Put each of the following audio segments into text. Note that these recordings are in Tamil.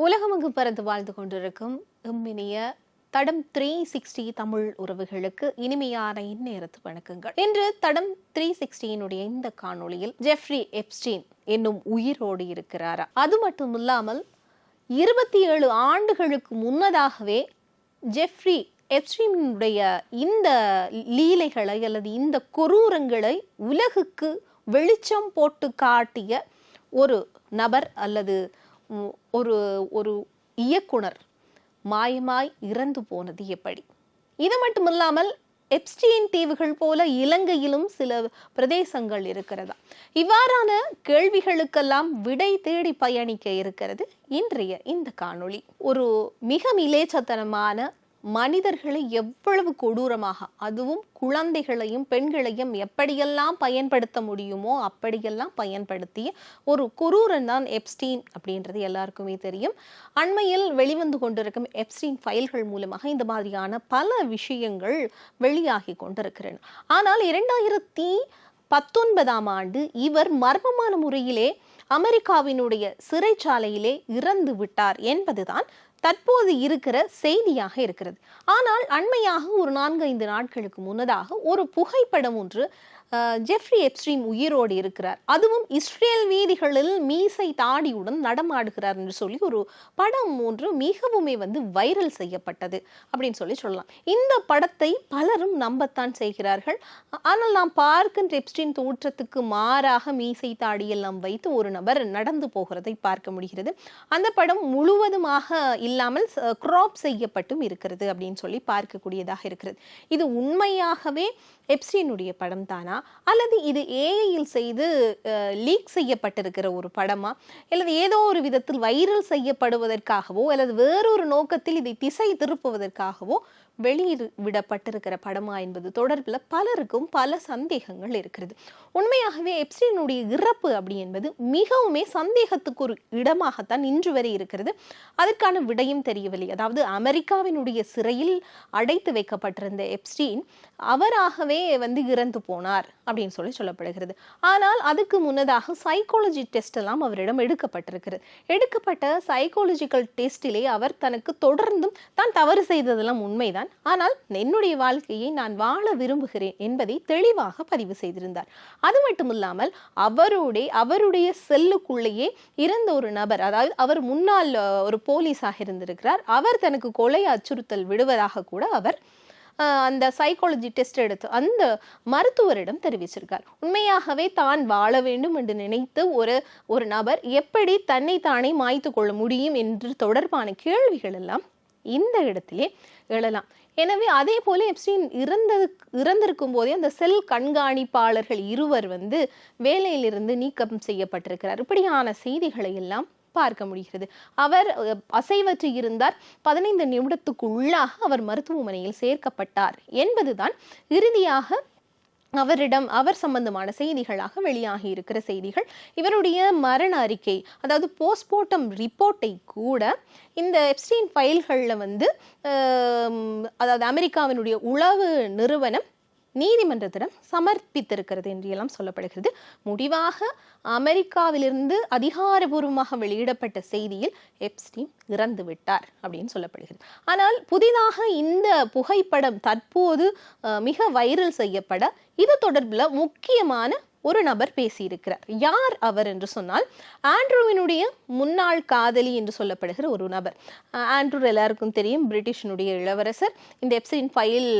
உலகமங்கு பறந்து வாழ்ந்து கொண்டிருக்கும் இம்மினிய தடம் த்ரீ சிக்ஸ்டி தமிழ் உறவுகளுக்கு இனிமையான இந்நேரத்து வணக்கங்கள். இன்று தடம் த்ரீ சிக்ஸ்டியினுடைய இந்த காணொளியில் ஜெஃப்ரி எப்ஸ்டீன் என்னும் உயிரோடு இருக்கிறாரா? அது மட்டும் இல்லாமல் இருபத்தி ஏழு ஆண்டுகளுக்கு முன்னதாகவே ஜெஃப்ரி எப்ஸ்டீனுடைய இந்த லீலைகளை அல்லது இந்த கொரூரங்களை உலகுக்கு வெளிச்சம் போட்டு காட்டிய ஒரு நபர் அல்லது ஒரு ஒரு இயக்குனர் மாயமாய் இறந்து போனது எப்படி? இது மட்டுமில்லாமல் எப்ஸ்டீன் தீவுகள் போல இலங்கையிலும் சில பிரதேசங்கள் இருக்கிறதா? இவ்வாறான கேள்விகளுக்கெல்லாம் விடை தேடி பயணிக்க இருக்கிறது இன்றைய இந்த காணொளி. ஒரு மிக மிலேச்சத்தனமான மனிதர்களை எவ்வளவு கொடூரமாக அதுவும் குழந்தைகளையும் பெண்களையும் எப்படியெல்லாம் பயன்படுத்த முடியுமோ அப்படியெல்லாம் பயன்படுத்திய ஒரு குரூரன் தான் எப்ஸ்டீன் அப்படின்றது எல்லாருக்குமே தெரியும். அண்மையில் வெளிவந்து கொண்டிருக்கும் எப்ஸ்டீன் ஃபைல்கள் மூலமாக இந்த மாதிரியான பல விஷயங்கள் வெளியாகி கொண்டிருக்கிறன ஆனால் இரண்டாயிரத்தி பத்தொன்பதாம் ஆண்டு இவர் மர்மமான முறையிலே அமெரிக்காவினுடைய சிறைச்சாலையிலே இறந்து விட்டார் என்பதுதான் தற்போது இருக்கிற செய்தியாக இருக்கிறது. ஆனால் அண்மையாக ஒரு நான்கு ஐந்து நாட்களுக்கு முன்னதாக ஒரு புகைப்படம் ஒன்று ஜெஃப்ரி எப்ஸ்ட்ரீம் உயிரோடு இருக்கிறார். அதுவும் இஸ்ரேல் வீதிகளில் மீசை தாடியுடன் நடமாடுகிறார் என்று சொல்லி ஒரு படம் ஒன்று மிகவுமே வந்து வைரல் செய்யப்பட்டது அப்படின்னு சொல்லி சொல்லலாம். இந்த படத்தை பலரும் நம்பத்தான் செய்கிறார்கள். ஆனால் நாம் பார்க்கின்ற எப்ஸ்டின் தோற்றத்துக்கு மாறாக மீசை தாடியெல்லாம் வைத்து ஒரு நபர் நடந்து போகிறதை பார்க்க முடிகிறது. அந்த படம் முழுவதுமாக இல்லாமல் கிராப் செய்யப்பட்டும் இருக்கிறது அப்படின்னு சொல்லி பார்க்கக்கூடியதாக இருக்கிறது. இது உண்மையாகவே எப்ஸ்டினுடைய படம் தானா அல்லது இது ஏஐயில் செய்து லீக் செய்யப்பட்டிருக்கிற ஒரு படமா? அல்லது ஏதோ ஒரு விதத்தில் வைரல் செய்யப்படுவதற்காகவோ அல்லது வேறொரு நோக்கத்தில் இதை திசை திருப்புவதற்காகவோ வெளியிடு விடப்பட்டிருக்கிற படமா என்பது தொடர்பில் பலருக்கும் பல சந்தேகங்கள் இருக்கிறது. உண்மையாகவே எப்ஸ்டீனுடைய இறப்பு அப்படி என்பது மிகவுமே சந்தேகத்துக்கு ஒரு இடமாகத்தான் இன்று வரை இருக்கிறது. அதற்கான விடையும் தெரியவில்லை. அதாவது அமெரிக்காவினுடைய சிறையில் அடைத்து வைக்கப்பட்டிருந்த எப்ஸ்டீன் அவராகவே வந்து இறந்து போனார் அப்படின்னு சொல்லி சொல்லப்படுகிறது. ஆனால் அதுக்கு முன்னதாக சைக்காலஜி டெஸ்ட் எல்லாம் அவரிடம் எடுக்கப்பட்டிருக்கிறது. எடுக்கப்பட்ட சைக்காலஜிக்கல் டெஸ்டிலே அவர் தனக்கு தொடர்ந்தும் தான் தவறு செய்ததெல்லாம் உண்மைதான். ஆனால் என்னுடைய வாழ்க்கையை நான் வாழ விரும்புகிறேன் என்பதை தெளிவாக பதிவு செய்திருந்தார். அது மட்டும் இல்லாமல் அவருடைய அவருடைய செல்லுக்குள்ளேயே இருந்த ஒரு நபர் அதாவது அவர் முன்னாள் ஒரு போலீஸாக இருந்திருக்கிறார். அவர் தனக்கு கொலை அச்சுறுத்தல் விடுவதாக கூட அவர் அந்த சைக்காலஜி டெஸ்ட் எடுத்து அந்த மருத்துவரிடம் தெரிவிச்சிருக்கார். உண்மையாகவே தான் வாழ வேண்டும் என்று நினைத்து ஒரு ஒரு நபர் எப்படி தன்னை தானே மாய்த்து கொள்ள முடியும் என்று தொடர்பான கேள்விகள் எல்லாம் இந்த இடத்திலே எழலாம். எனவே அதே போல எப்ஸ்டீன் இறந்தது இறந்திருக்கும் போதே அந்த செல் கண்காணிப்பாளர்கள் இருவர் வந்து வேலையிலிருந்து நீக்கம் செய்யப்பட்டிருக்கிறார். இப்படியான செய்திகளை எல்லாம் பார்க்க முடிகிறது. அவர் அசைவற்று இருந்தார். பதினைந்து நிமிடத்துக்குள்ளாக அவர் மருத்துவமனையில் சேர்க்கப்பட்டார். என்பதுதான் இறுதியாக அவரிடம் அவர் சம்பந்தமான செய்திகளாக வெளியாகி இருக்கிற செய்திகள். இவருடைய மரண அறிக்கை அதாவது போஸ்ட்மார்ட்டம் ரிப்போர்ட்டை கூட இந்த எப்ஸ்டீன் ஃபைல்களில் வந்து அதாவது அமெரிக்காவினுடைய உளவு நிறுவனம் நீதிமன்றத்திடம் சமர்ப்பித்திருக்கிறது என்று எல்லாம் சொல்லப்படுகிறது. முடிவாக அமெரிக்காவிலிருந்து அதிகாரபூர்வமாக வெளியிடப்பட்ட செய்தியில் எப்ஸ்டீன் இறந்து விட்டார் அப்படின்னு சொல்லப்படுகிறது. ஆனால் புதிதாக இந்த புகைப்படம் தற்போது மிக வைரல் செய்யப்பட இது தொடர்பில் முக்கியமான ஒரு நபர் பேசியிருக்கிறார். யார் அவர் என்று சொன்னால் ஆண்ட்ரூவினுடைய முன்னாள் காதலி என்று சொல்லப்படுகிற ஒரு நபர். ஆண்ட்ரூ எல்லாருக்கும் தெரியும் பிரிட்டிஷினுடைய இளவரசர். இந்த எப்சின் ஃபைல்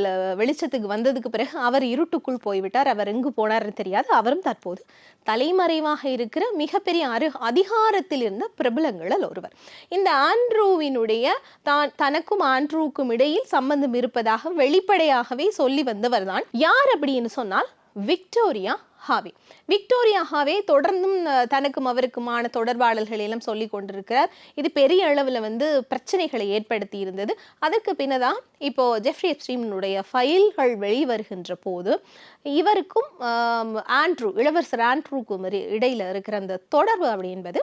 வெளிச்சத்துக்கு வந்ததுக்கு பிறகு அவர் இருட்டுக்குள் போய்விட்டார். அவர் எங்கு போனார்னு தெரியாது. அவரும் தற்போது தலைமறைவாக இருக்கிற மிகப்பெரிய அரு அதிகாரத்தில் இருந்த பிரபலங்களில் ஒருவர். இந்த ஆண்ட்ரூவினுடைய தான் தனக்கும் ஆண்ட்ரூவுக்கும் இடையில் சம்பந்தம் இருப்பதாக வெளிப்படையாகவே சொல்லி வந்தவர் தான் யார் அப்படின்னு சொன்னால் விக்டோரியா આવી விக்டோரியாகவே தொடர்ந்தும் தனக்கும் அவருக்குமான தொடர்பாடல்கள் எல்லாம் சொல்லி கொண்டிருக்கிறார். இது பெரிய அளவில் வந்து பிரச்சனைகளை ஏற்படுத்தி இருந்தது. அதற்கு பின்னதான் இப்போ ஜெஃப்ரி எப்ஸ்டீனுடைய ஃபைல்கள் வெளிவருகின்ற போது இவருக்கும் ஆண்ட்ரூ இளவரசர் ஆண்ட்ரூக்கும் இடையில் இருக்கிற அந்த தொடர்பு அப்படி என்பது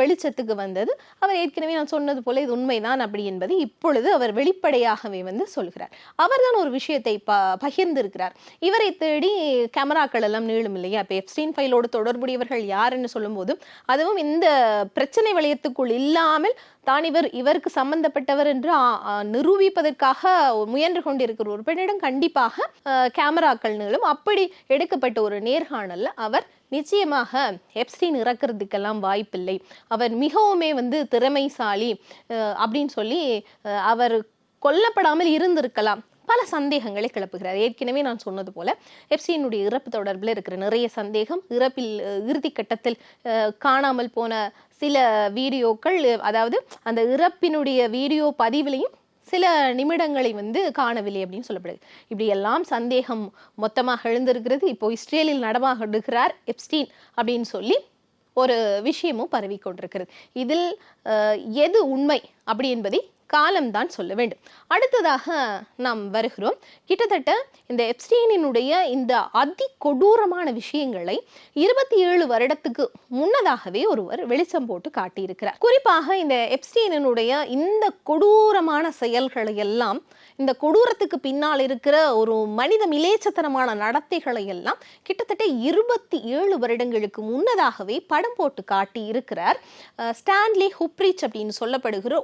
வெளிச்சத்துக்கு வந்தது. அவர் ஏற்கனவே நான் சொன்னது போல இது உண்மைதான் அப்படி என்பது இப்பொழுது அவர் வெளிப்படையாகவே வந்து சொல்கிறார். அவர்தான் ஒரு விஷயத்தை ப பகிர்ந்திருக்கிறார். இவரை தேடி கேமராக்கள் எல்லாம் நீளும் இல்லையா பேர் எப்ஸ்டீன் ஃபைலோடு தொடர்புடையவர்கள் யாருன்னு சொல்லும்போது அதுவும் இந்த பிரச்சனை வளையத்துக்குள் இல்லாமல் தான் இவர் இவருக்கு சம்பந்தப்பட்டவர் என்று நிரூபிப்பதற்காக முயன்று கொண்டிருக்கிற ஒரு பெண்ணிடம் கண்டிப்பாக கேமராக்கள் நிகழும் அப்படி எடுக்கப்பட்ட ஒரு நேர்காணலில் அவர் நிச்சயமாக எப்ஸ்டீன் இறக்கிறதுக்கெல்லாம் வாய்ப்பில்லை. அவர் மிகவுமே வந்து திறமைசாலி அப்படின்னு சொல்லி அவர் கொல்லப்படாமல் இருந்திருக்கலாம். பல சந்தேகங்களை கிளப்புகிறார். ஏற்கனவே நான் சொன்னது போல எப்சியினுடைய இறப்பு தொடர்பில் இருக்கிற நிறைய சந்தேகம் இறப்பில் இறுதி கட்டத்தில் காணாமல் போன சில வீடியோக்கள் அதாவது அந்த இறப்பினுடைய வீடியோ பதிவிலையும் சில நிமிடங்களை வந்து காணவில்லை அப்படின்னு சொல்லப்படுது. இப்படி எல்லாம் சந்தேகம் மொத்தமாக எழுந்திருக்கிறது. இப்போ இஸ்ரேலில் நடமாடுகிறார் எப்ஸ்டீன் அப்படின்னு சொல்லி ஒரு விஷயமும் பரவி கொண்டிருக்கிறது. இதில் எது உண்மை அப்படி என்பதை காலம்தான் சொல்ல வேண்டும். அடுத்ததாக நாம் வருகிறோம். கிட்டத்தட்ட இந்த எப்ஸ்டீனினுடைய இந்த அதி கொடூரமான விஷயங்களை இருபத்தி ஏழு வருடத்துக்கு முன்னதாகவே ஒருவர் வெளிச்சம் போட்டு காட்டியிருக்கிறார். குறிப்பாக இந்த எப்ஸ்டீனினுடைய இந்த கொடூரமான செயல்களை எல்லாம் இந்த கொடூரத்துக்கு பின்னால் இருக்கிற ஒரு மனித மிலேச்சத்தனமான நடத்தைகளை எல்லாம் கிட்டத்தட்ட இருபத்தி ஏழு வருடங்களுக்கு முன்னதாகவே படம் போட்டு காட்டி இருக்கிறார். ஸ்டான்லி ஹுப்ரிச் அப்படின்னு சொல்லப்படுகிற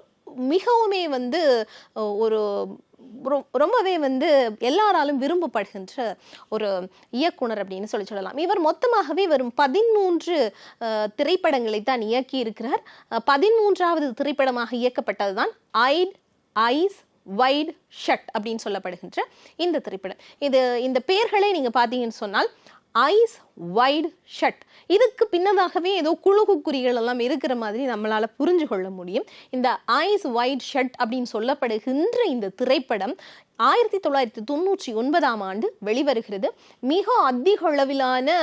மிகவுமே வந்து ஒரு ரொம்பவே வந்து எல்லாராலும் விரும்பப்படுகின்ற ஒரு இயக்குனர் அப்படின்னு சொல்லி சொல்லலாம். இவர் மொத்தமாகவே வரும் பதிமூன்று திரைப்படங்களை தான் இயக்கி இருக்கிறார் பதிமூன்றாவது திரைப்படமாக இயக்கப்பட்டது தான் ஐட் ஐஸ் வைட் ஷட் அப்படின்னு சொல்லப்படுகின்ற இந்த திரைப்படம். இது இந்த பெயர்களை நீங்கள் பார்த்தீங்கன்னு சொன்னால் ஐஸ் வைட் ஷட் இதுக்கு பின்னதாகவே ஏதோ குழுகு குறிகள் எல்லாம் இருக்கிற மாதிரி நம்மளால் புரிஞ்சு கொள்ள முடியும். இந்த ஐஸ் வைட் ஷட் அப்படின்னு சொல்லப்படுகின்ற இந்த திரைப்படம் ஆயிரத்தி தொள்ளாயிரத்தி தொண்ணூற்றி ஒன்பதாம் ஆண்டு வெளிவருகிறது. மிக அதிக அளவிலான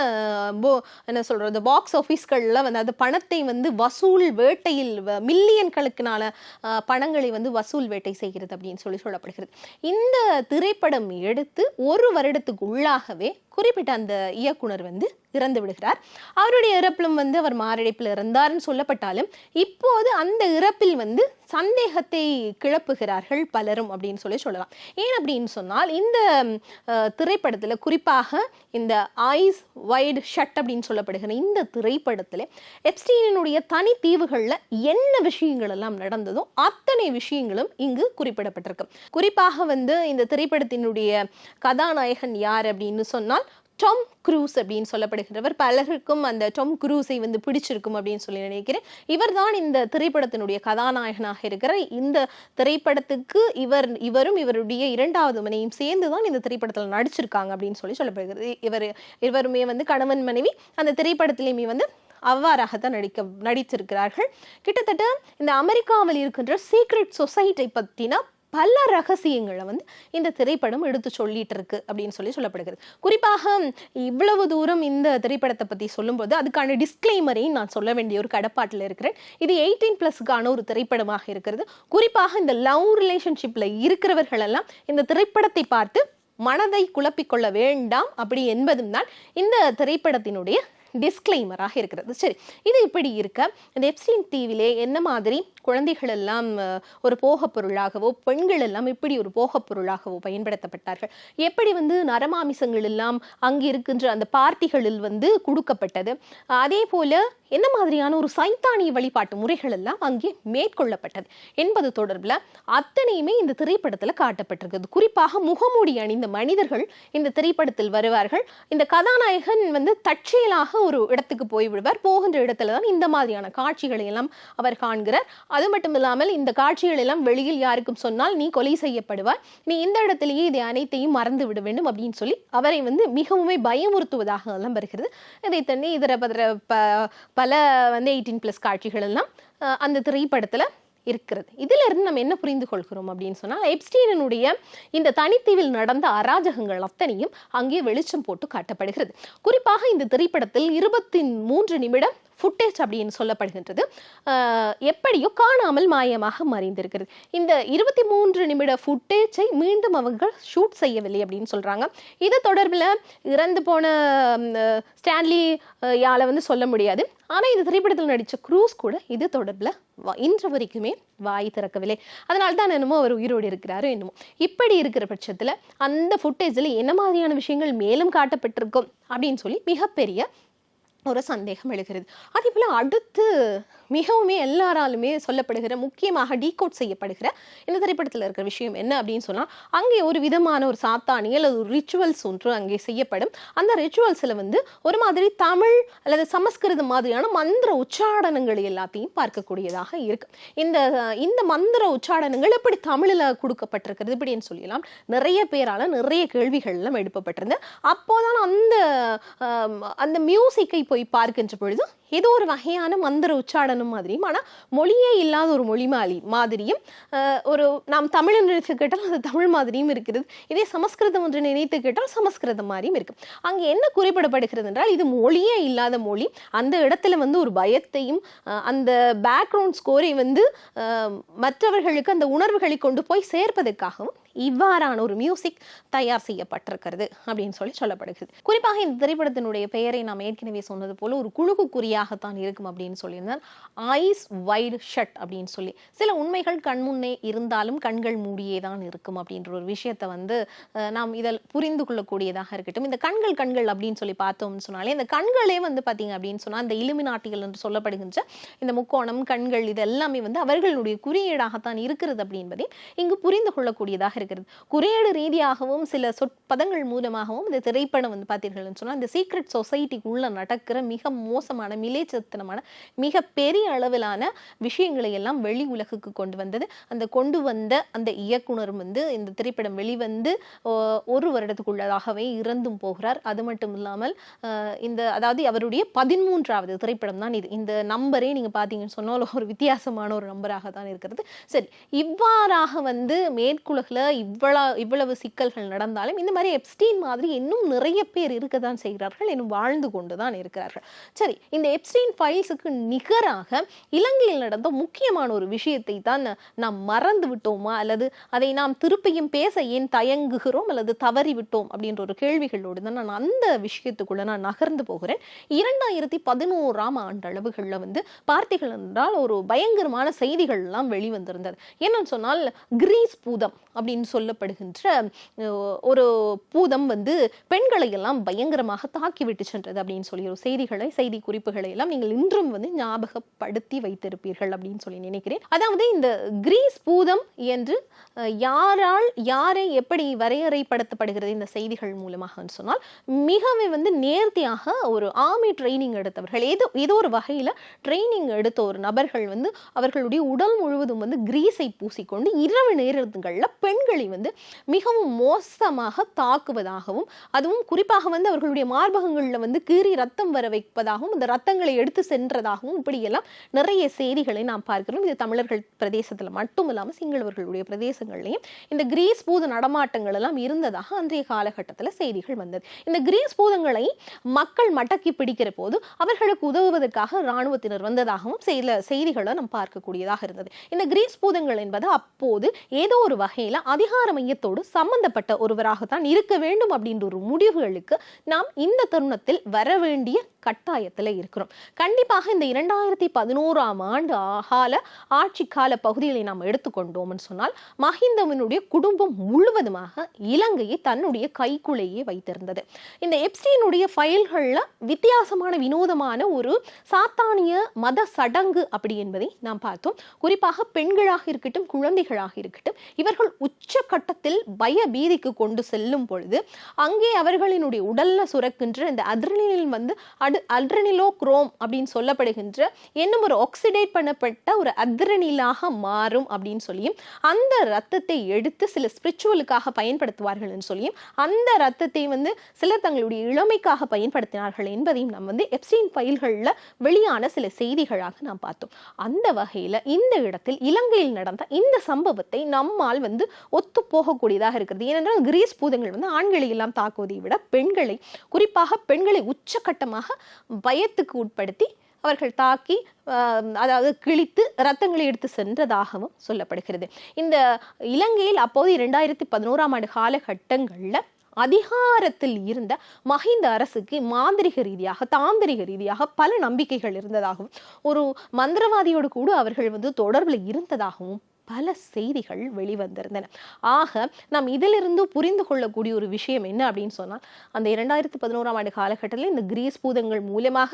போ- என்ன சொல்கிறது பாக்ஸ் ஆஃபீஸ்களில் வந்து அது பணத்தை வந்து வசூல் வேட்டையில் வ- மில்லியன் கணக்கினால பணங்களை வந்து வசூல் வேட்டை செய்கிறது அப்படின்னு சொல்லி சொல்லப்படுகிறது. இந்த திரைப்படம் எடுத்து ஒரு வருடத்துக்கு உள்ளாகவே குறிப்பிட்ட அந்த இயக்குனர் வந்து இறந்து விடுகிறார். அவருடைய இறப்பிலும் வந்து அவர் மாரடைப்பில் இறந்தார்னு சொல்லப்பட்டாலும் இப்போது அந்த இறப்பில் வந்து சந்தேகத்தை கிளப்புகிறார்கள் பலரும் அப்படின்னு சொல்லி சொல்லலாம். ஏன் அப்படின்னு சொன்னால் இந்த திரைப்படத்தில் குறிப்பாக இந்த ஐஸ் வைடு ஷட் அப்படின்னு சொல்லப்படுகிற இந்த திரைப்படத்தில் எப்ஸ்டீனினுடைய தனி தீவுகளில் என்ன விஷயங்கள் எல்லாம் நடந்ததோ அத்தனை விஷயங்களும் இங்கு குறிப்பிடப்பட்டிருக்கு. குறிப்பாக வந்து இந்த திரைப்படத்தினுடைய கதாநாயகன் யார் அப்படின்னு சொன்னால் டாம் க்ரூஸ் அப்படின்னு சொல்லப்படுகிறவர். பலருக்கும் அந்த டாம் க்ரூஸை வந்து பிடிச்சிருக்கும் அப்படின்னு சொல்லி நினைக்கிறேன். இவர்தான் இந்த திரைப்படத்தினுடைய கதாநாயகனாக இருக்கிற இந்த திரைப்படத்துக்கு இவர் இவரும் இவருடைய இரண்டாவது மனையும் சேர்ந்து தான் இந்த திரைப்படத்தில் நடிச்சிருக்காங்க அப்படின்னு சொல்லி சொல்லப்படுகிறது. இவர் இவருமே வந்து கணவன் மனைவி. அந்த திரைப்படத்திலையுமே வந்து அவ்வாறாகத்தான் நடிக்க நடித்திருக்கிறார்கள். கிட்டத்தட்ட இந்த அமெரிக்காவில் இருக்கின்ற சீக்ரெட் சொசைட்டி பற்றின பல ரகசியங்களை வந்து இந்த திரைப்படம் எடுத்து சொல்லிட்டு இருக்கு அப்படின்னு சொல்லி சொல்லப்படுகிறது. குறிப்பாக இவ்வளவு தூரம் இந்த திரைப்படத்தை பற்றி சொல்லும்போது அதுக்கான டிஸ்க்ளைமரையும் நான் சொல்ல வேண்டிய ஒரு கடப்பாட்டில் இருக்கிறேன். இது எயிட்டீன் ப்ளஸ்க்கான ஒரு திரைப்படமாக இருக்கிறது. குறிப்பாக இந்த லவ் ரிலேஷன்ஷிப்பில் இருக்கிறவர்களெல்லாம் இந்த திரைப்படத்தை பார்த்து மனதை குழப்பிக்கொள்ள வேண்டாம் அப்படி என்பதும் தான் இந்த திரைப்படத்தினுடைய டிஸ்க்ளைமராக இருக்கிறது. சரி இது இப்படி இருக்க இந்த எப்சின் தீவிலே என்ன மாதிரி குழந்தைகள் எல்லாம் ஒரு போகப் பொருளாகவோ பெண்கள் எல்லாம் இப்படி ஒரு போகப் பொருளாகவோ பயன்படுத்தப்பட்டார்கள்? எப்படி வந்து நரமாமிசங்கள் எல்லாம் அங்கு இருக்கின்ற அந்த பார்ட்டிகளில் வந்து கொடுக்கப்பட்டது? அதே போல என்ன மாதிரியான ஒரு சைத்தானிய வழிபாட்டு முறைகள் எல்லாம் அங்கே மேற்கொள்ளப்பட்டது என்பது தொடர்பில் அத்தனையுமே இந்த திரைப்படத்தில் காட்டப்பட்டிருக்கிறது குறிப்பாக முகமூடி அணிந்த மனிதர்கள் இந்த திரைப்படத்தில் வருவார்கள். இந்த கதாநாயகன் வந்து தற்செயலாக ஒரு இடத்துக்கு போய் விடுவார். போகின்ற இடத்துல தான் இந்த மாதிரியான காட்சிகளை எல்லாம் அவர் காண்கிறார். அது மட்டும் இல்லாமல் இந்த காட்சிகள் எல்லாம் வெளியில் யாருக்கும் சொன்னால் நீ கொலை செய்யப்படுவார் நீ இந்த இடத்திலேயே இதை அனைத்தையும் மறந்து விட வேண்டும் அப்படின்னு சொல்லி அவரை வந்து மிகவுமே பயமுறுத்துவதாக எல்லாம் வருகிறது. இதை தண்ணி இதர பதர ப- பல வந்து எயிட்டீன் ப்ளஸ் காட்சிகள் எல்லாம் அந்த திரைப்படத்தில் இருக்கிறது. இதிலிருந்து நம்ம என்ன புரிந்து கொள்கிறோம் அப்படின்னு சொன்னால் எப்ஸ்டீனனுடைய இந்த தனித்தீவில் நடந்த அராஜகங்கள் அத்தனையும் அங்கே வெளிச்சம் போட்டு காட்டப்படுகிறது. குறிப்பாக இந்த திரைப்படத்தில் இருபத்தி மூன்று நிமிடம் ஃபுட்டேஜ் அப்படின்னு சொல்லப்படுகின்றது. எப்படியோ காணாமல் மாயமாக மறைந்திருக்கிறது. இந்த இருபத்தி மூன்று நிமிட ஃபுட்டேஜை மீண்டும் அவர்கள் ஷூட் செய்யவில்லை அப்படின்னு சொல்கிறாங்க இது தொடர்பில் இறந்து போன ஸ்டான்லி அஹ், யால வந்து சொல்ல முடியாது. ஆனால் இந்த திரைப்படத்தில் நடித்த க்ரூஸ் கூட இது தொடர்பில் வ- இன்று வரைக்குமே வாய் திறக்கவில்லை. அதனால தான் என்னமோ அவர் உயிரோடு இருக்கிறாரோ என்னமோ. இப்படி இருக்கிற பட்சத்துல அந்த ஃபுட்டேஜில் என்ன மாதிரியான விஷயங்கள் மேலும் காட்டப்பட்டிருக்கும் அப்படின்னு சொல்லி மிகப்பெரிய ஒரு சந்தேகம் எழுகிறது. அதே போல அடுத்து மிகவுமே எல்லாராலுமே சொல்லப்படுகிற முக்கியமாக டீகோட் செய்யப்படுகிற இந்த திரைப்படத்தில் இருக்கிற விஷயம் என்ன அப்படின்னு சொன்னால் அங்கே ஒரு விதமான ஒரு சாத்தானி அல்லது ஒரு ரிச்சுவல்ஸ் ஒன்று அங்கே செய்யப்படும். அந்த ரிச்சுவல்ஸில் வந்து ஒரு மாதிரி தமிழ் அல்லது சமஸ்கிருதம் மாதிரியான மந்திர உச்சாடனங்கள் எல்லாத்தையும் பார்க்கக்கூடியதாக இருக்கு. இந்த இந்த மந்திர உச்சாடனங்கள் எப்படி தமிழில் கொடுக்கப்பட்டிருக்கிறது இப்படின்னு சொல்லலாம் நிறைய பேரால் நிறைய கேள்விகள்லாம் எழுப்பப்பட்டிருந்து அப்போதான் அந்த அந்த மியூசிக்கை போய் பார்க்கின்ற பொழுது ஏதோ ஒரு வகையான மந்திர உச்சாடனம் மாதிரியும் ஆனால் மொழியே இல்லாத ஒரு மொழி மாலி மாதிரியும் ஒரு நாம் தமிழ் நினைத்து கேட்டால் அது தமிழ் மாதிரியும் இருக்கிறது. இதே சமஸ்கிருதம் என்று நினைத்து கேட்டால் சமஸ்கிருதம் மாதிரியும் இருக்கு. அங்கே என்ன குறிப்பிடப்படுகிறது என்றால் இது மொழியே இல்லாத மொழி. அந்த இடத்துல வந்து ஒரு பயத்தையும் அந்த பேக்ரவுண்ட் ஸ்கோரை வந்து மற்றவர்களுக்கு அந்த உணர்வுகளை கொண்டு போய் சேர்ப்பதற்காகவும் இவ்வாறான ஒரு மியூசிக் தயார் செய்யப்பட்டிருக்கிறது அப்படின்னு சொல்லி சொல்லப்படுகிறது. குறிப்பாக இந்த திரைப்படத்தினுடைய பெயரை நாம் ஏற்கனவே சொன்னது போல ஒரு குழுக்குறியாகத்தான் இருக்கும் அப்படின்னு சொல்லியிருந்தால் ஐஸ் வைடு ஷட் அப்படின்னு சொல்லி. சில உண்மைகள் கண்முன்னே இருந்தாலும் கண்கள் மூடியே தான் இருக்கும் அப்படின்ற ஒரு விஷயத்தை வந்து நாம் இதில் புரிந்து கொள்ளக்கூடியதாக இருக்கட்டும். இந்த கண்கள் கண்கள் அப்படின்னு சொல்லி பார்த்தோம்னு சொன்னாலே இந்த கண்களே வந்து பார்த்தீங்க அப்படின்னு சொன்னால் இந்த இலுமினாட்டிகள் என்று சொல்லப்படுகின்ற இந்த முக்கோணம் கண்கள் இது எல்லாமே வந்து அவர்களுடைய குறியீடாகத்தான் இருக்கிறது அப்படின்பதை இங்கு புரிந்து கொள்ளக்கூடியதாக இருக்கிறது குறியீடு ரீதியாகவும் சில சொற்பதங்கள் மூலமாகவும் இந்த திரைப்படம் வந்து பார்த்தீர்கள்னு சொன்னால் இந்த சீக்ரெட் சொசைட்டிக்குள்ளே நடக்கிற மிக மோசமான மிலேச்சத்தனமான மிக பெரிய அளவிலான விஷயங்களை எல்லாம் வெளி உலகுக்கு கொண்டு வந்தது. அந்த கொண்டு வந்த அந்த இயக்குனர் வந்து இந்த திரைப்படம் வெளிவந்து ஒரு வருடத்துக்குள்ளதாகவே இறந்தும் போகிறார். அது மட்டும் இல்லாமல் இந்த அதாவது அவருடைய பதிமூன்றாவது திரைப்படம் தான் இது. இந்த நம்பரே நீங்கள் பார்த்தீங்கன்னு சொன்னால் ஒரு வித்தியாசமான ஒரு நம்பராக தான் இருக்கிறது. சரி இவ்வாறாக வந்து மேற்குலகில் இவ்வளவு இவ்வளவு சிக்கல்கள் நடந்தாலும் இந்த மாதிரி எப்ஸ்டீன் மாதிரி இன்னும் நிறைய பேர் இருக்க தான் செய்கிறார்கள் இன்னும் வாழ்ந்து கொண்டு தான் இருக்கிறார்கள். சரி இந்த எப்ஸ்டீன் ஃபைல்ஸுக்கு நிகராக இலங்கையில் நடந்த முக்கியமான ஒரு விஷயத்தை தான் நாம் மறந்து விட்டோமா? அல்லது அதை நாம் திருப்பியும் பேச ஏன் தயங்குகிறோம்? அல்லது தவறி விட்டோம்? அப்படின்ற ஒரு கேள்விகளோடு தான் நான் அந்த விஷயத்துக்குள்ள நான் நகர்ந்து போகிறேன். இரண்டாயிரத்தி பதினோராம் ஆண்டு அளவுகளில் வந்து பார்த்தீர்கள் என்றால் ஒரு பயங்கரமான செய்திகள் எல்லாம் வெளிவந்திருந்தது. என்னன்னு சொன்னால் கிரீஸ் பூதம் அப்படின்னு சொல்லப்படுகின்ற ஒரு பூதம் வந்து பெண்களை எல்லாம் பயங்கரமாக தாக்கிவிட்டு சென்றது அப்படின்னு சொல்லி ஒரு செய்திகளை செய்தி குறிப்புகளை எல்லாம் நீங்கள் இன்றும் வந்து ஞாபகப்படுத்தி வைத்திருப்பீர்கள் அப்படின்னு சொல்லி நினைக்கிறேன். அதாவது இந்த கிரீஸ் பூதம் என்று யாரால் யாரை எப்படி வரையறைப்படுத்தப்படுகிறது இந்த செய்திகள் மூலமாக சொன்னால் மிகவே வந்து நேர்த்தியாக ஒரு ஆர்மி ட்ரைனிங் எடுத்தவர்கள் ஏதோ ஏதோ ஒரு வகையில் ட்ரைனிங் எடுத்த ஒரு நபர்கள் வந்து அவர்களுடைய உடல் முழுவதும் வந்து கிரீஸை பூசிக்கொண்டு இரவு நேரங்களில் பெண்களை வந்து மிகவும் மோசமாக தாக்குவதாகவும் அதுவும் குறிப்பாக வந்து அவர்களுடைய மார்பகங்களில் வந்து கீறி ரத்தம் வர வைப்பதாகவும் இந்த ரத்தங்களை எடுத்து சென்றதாகவும் இப்படியெல்லாம் நிறைய செய்திகளை நாம் பார்க்கிறோம். இது தமிழர்கள் பிரதேசத்தில் மட்டும் இல்லாமல் சிங்களவர்களுடைய பிரதேசங்கள்லையும் இந்த கிரீஸ் பூத நடமாட்டங்கள் எல்லாம் இருந்ததாக அன்றைய காலகட்டத்தில் செய்திகள் வந்தது. இந்த கிரீஸ் பூதங்களை மக்கள் மடக்கி பிடிக்கிற போது அவர்களுக்கு உதவுவதற்காக இராணுவத்தினர் வந்ததாகவும் சில செய்திகளை நாம் பார்க்கக்கூடியதாக இருந்தது. இந்த கிரீஸ் பூதங்கள் என்பது அப்போது ஏதோ ஒரு வகையில் அதிகார மையத்தோடு சம்பந்தப்பட்ட ஒருவராகத்தான் இருக்க வேண்டும் அப்படின்ற ஒரு முடிவுகளுக்கு நாம் இந்த தருணத்தில் வர வேண்டிய கட்டாயத்தில் இருக்கிறோம். கண்டிப்பாக இந்த இரண்டாயிரத்தி பதினோராம் ஆண்டு கால ஆட்சி கால பகுதிகளை நாம் எடுத்துக்கொண்டோம்னு சொன்னால் மஹிந்தவனுடைய குடும்பம் முழுவதுமாக இலங்கையை தன்னுடைய கைக்குள்ளேயே வைத்திருந்தது. இந்த எப்ஸ்டீனுடைய ஃபைல்களில் வித்தியாசமான வினோதமான ஒரு சாத்தானிய மத சடங்கு அப்படி என்பதை நாம் பார்த்தோம். குறிப்பாக பெண்களாக இருக்கட்டும் குழந்தைகளாக இருக்கட்டும் இவர்கள் உச்ச உச்சக்கட்டத்தில் பய பீதிக்கு கொண்டு செல்லும் பொழுது அங்கே அவர்களினுடைய உடல்ல சுரக்கின்ற இந்த அட்ரினில் வந்து அடு அட்ரினிலோ குரோம் அப்படின்னு சொல்லப்படுகின்ற இன்னும் ஒரு ஆக்சிடேட் பண்ணப்பட்ட ஒரு அத்ரனிலாக மாறும் அப்படின்னு சொல்லியும் அந்த ரத்தத்தை எடுத்து சில ஸ்பிரிச்சுவலுக்காக பயன்படுத்துவார்கள் என்று சொல்லியும் அந்த ரத்தத்தை வந்து சிலர் தங்களுடைய இளமைக்காக பயன்படுத்தினார்கள் என்பதையும் நாம் வந்து எப்சின் ஃபைல்களில் வெளியான சில செய்திகளாக நாம் பார்த்தோம். அந்த வகையில் இந்த இடத்தில் இலங்கையில் நடந்த இந்த சம்பவத்தை நம்மால் வந்து ஒத்து போகக்கூடியதாக இருக்கிறது. ஏனென்றால் கிரீஸ் பூதங்கள் வந்து ஆண்களை எல்லாம் தாக்குவதை விட பெண்களை குறிப்பாக பெண்களை உச்சக்கட்டமாக பயத்துக்கு உட்படுத்தி அவர்கள் தாக்கி அதாவது கிழித்து ரத்தங்களை எடுத்து சென்றதாகவும் சொல்லப்படுகிறது. இந்த இலங்கையில் அப்போது இரண்டாயிரத்தி பதினோராம் ஆண்டு காலகட்டங்களில் அதிகாரத்தில் இருந்த மஹிந்த அரசுக்கு மாந்திரிக ரீதியாக தாந்திரிக ரீதியாக பல நம்பிக்கைகள் இருந்ததாகவும் ஒரு மந்திரவாதியோடு கூட அவர்கள் வந்து தொடர்பில் இருந்ததாகவும் பல செய்திகள் வெளிவந்திருந்தன. ஆக நாம் இதிலிருந்து புரிந்து கொள்ளக்கூடிய ஒரு விஷயம் என்ன அப்படின்னு சொன்னால் அந்த இரண்டாயிரத்தி பதினோராம் ஆண்டு காலகட்டத்தில் இந்த கிரீஸ் பூதங்கள் மூலமாக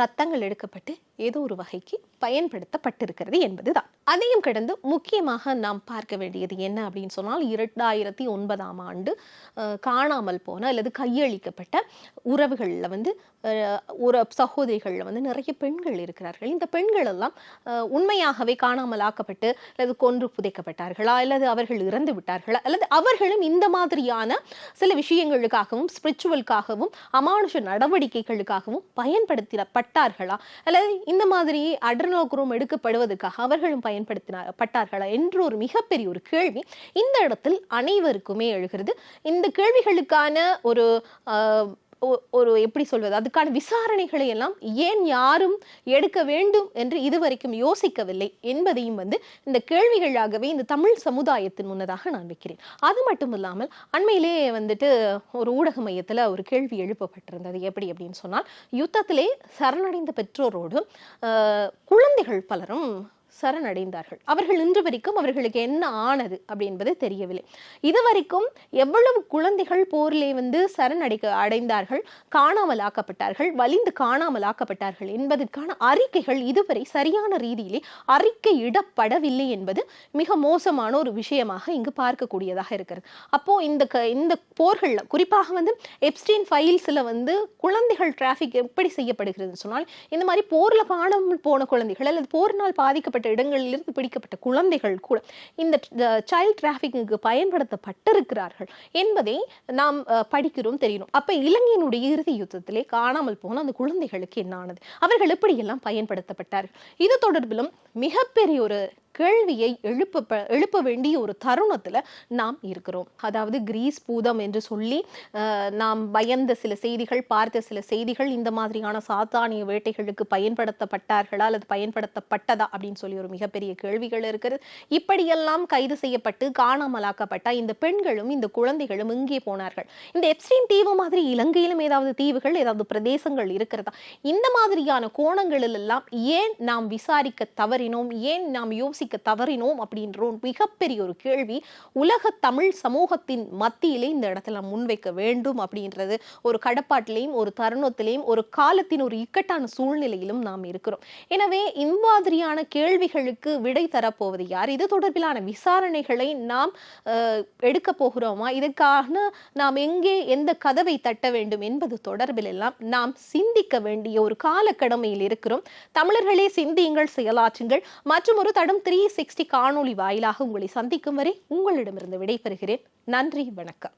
ரத்தங்கள் எடுக்கப்பட்டு ஏதோ ஒரு வகைக்கு பயன்படுத்தப்பட்டிருக்கிறது என்பதுதான். அதையும் கடந்து முக்கியமாக நாம் பார்க்க வேண்டியது என்ன அப்படின்னு சொன்னால் இரண்டாயிரத்தி ஒன்பதாம் ஆண்டு காணாமல் போன அல்லது கையளிக்கப்பட்ட உறவுகளில் வந்து ஒரு சகோதரிகளில் வந்து நிறைய பெண்கள் இருக்கிறார்கள். இந்த பெண்கள் எல்லாம் உண்மையாகவே காணாமல் ஆக்கப்பட்டு அல்லது கொன்று புதைக்கப்பட்டார்களா அல்லது அவர்கள் இறந்து விட்டார்களா அல்லது அவர்களும் இந்த மாதிரியான சில விஷயங்களுக்காகவும் ஸ்பிரிச்சுவலுக்காகவும் அமானுஷ நடவடிக்கைகளுக்காகவும் பயன்படுத்தப்பட்டார்களா அல்லது இந்த மாதிரி அட்ரனோகுரோம் எடுக்கப்படுவதற்காக அவர்களும் பயன்படுத்தினார் பட்டார்களா என்ற ஒரு மிகப்பெரிய ஒரு கேள்வி இந்த இடத்தில் அனைவருக்குமே எழுகிறது. இந்த கேள்விகளுக்கான ஒரு ஒரு எப்படி சொல்வது அதுக்கான விசாரணைகளை எல்லாம் ஏன் யாரும் எடுக்க வேண்டும் என்று இதுவரைக்கும் யோசிக்கவில்லை என்பதையும் வந்து இந்த கேள்விகளாகவே இந்த தமிழ் சமுதாயத்தின் முன்னதாக நான் வைக்கிறேன். அது மட்டும் இல்லாமல் அண்மையிலே வந்துட்டு ஒரு ஊடக மையத்தில் ஒரு கேள்வி எழுப்பப்பட்டிருந்தது. எப்படி அப்படின்னு சொன்னால் யுத்தத்திலே சரணடைந்த பெற்றோரோடு குழந்தைகள் பலரும் சரணடைந்தார்கள். அவர்கள் இன்று வரைக்கும் அவர்களுக்கு என்ன ஆனது அப்படி என்பது தெரியவில்லை. இதுவரைக்கும் எவ்வளவு குழந்தைகள் போரிலே வந்து சரணடைக்க அடைந்தார்கள் காணாமல் ஆக்கப்பட்டார்கள் வலிந்து காணாமல் ஆக்கப்பட்டார்கள் என்பதற்கான அறிக்கைகள் இதுவரை சரியான ரீதியிலே அறிக்கையிடப்படவில்லை என்பது மிக மோசமான ஒரு விஷயமாக இங்கு பார்க்கக்கூடியதாக இருக்கிறது. அப்போ இந்த க- இந்த போர்கள்ல குறிப்பாக வந்து எப்ஸ்டீன் ஃபைல்ஸில் வந்து குழந்தைகள் டிராஃபிக் எப்படி செய்யப்படுகிறது சொன்னால் இந்த மாதிரி போர்ல காணாமல் போன குழந்தைகள் அல்லது போரினால் பாதிக்கப்பட்ட இடங்களிலிருந்து பிடிக்கப்பட்ட குழந்தைகள் கூட இந்த சைல்ட் டிராஃபிக்கு பயன்படுத்தப்பட்டிருக்கிறார்கள் என்பதை நாம் படிக்கிறோம் தெரியணும் அப்ப இலங்கையினுடைய இறுதி யுத்தத்திலே காணாமல் போன அந்த குழந்தைகளுக்கு என்ன ஆனது அவர்கள் எப்படியெல்லாம் பயன்படுத்தப்பட்டார்கள்? இது தொடர்பிலும் மிகப்பெரிய ஒரு கேள்வியை எழுப்ப எழுப்ப வேண்டிய ஒரு தருணத்துல நாம் இருக்கிறோம். அதாவது கிரீஸ் பூதம் என்று சொல்லி நாம் பயந்த சில செய்திகள் பார்த்த சில செய்திகள் இந்த மாதிரியான சாத்தானிய வேட்டைகளுக்கு பயன்படுத்தப்பட்டார்களா அல்லது பயன்படுத்தப்பட்டதா அப்படின்னு சொல்லி ஒரு மிகப்பெரிய கேள்விகள் இருக்கிறது. இப்படியெல்லாம் கைது செய்யப்பட்டு காணாமலாக்கப்பட்ட இந்த பெண்களும் இந்த குழந்தைகளும் இங்கே போனார்கள். இந்த எப்ஸ்டீன் தீவு மாதிரி இலங்கையிலும் ஏதாவது தீவுகள் ஏதாவது பிரதேசங்கள் இருக்கிறதா? இந்த மாதிரியான கோணங்களில் எல்லாம் ஏன் நாம் விசாரிக்க தவறினோம்? ஏன் நாம் யோசிக்க தவறினோம் அப்படின்ற ஒரு மிகப்பெரிய ஒரு கேள்வி. உலக தமிழ் சமூகத்தின் மத்தியிலே இந்த இடத்துல முன்வைக்க வேண்டும் அப்படின்றது. ஒரு கடப்பாட்டிலையும் ஒரு தருணத்திலையும் ஒரு காலத்தின் ஒரு இக்கட்டான சூழ்நிலையிலும் நாம் இருக்கிறோம். எனவே இம்மாதிரியான கேள்விகளுக்கு விடை தரப்போவது யார்? இது தொடர்பிலான விசாரணைகளை நாம் எடுக்க போகிறோமா? இதற்கான நாம் எங்கே எந்த கதவை தட்ட வேண்டும் என்பது தொடர்பில் எல்லாம் நாம் சிந்திக்க வேண்டிய ஒரு கால கடமையில் இருக்கிறோம். தமிழர்களே சிந்தியுங்கள் செயலாற்றுங்கள். மற்றும் ஒரு தடம் த்ரீ சிக்ஸ்டி காணொளி வாயிலாக உங்களை சந்திக்கும் வரை உங்களிடமிருந்து விடைபெறுகிறேன். நன்றி வணக்கம்.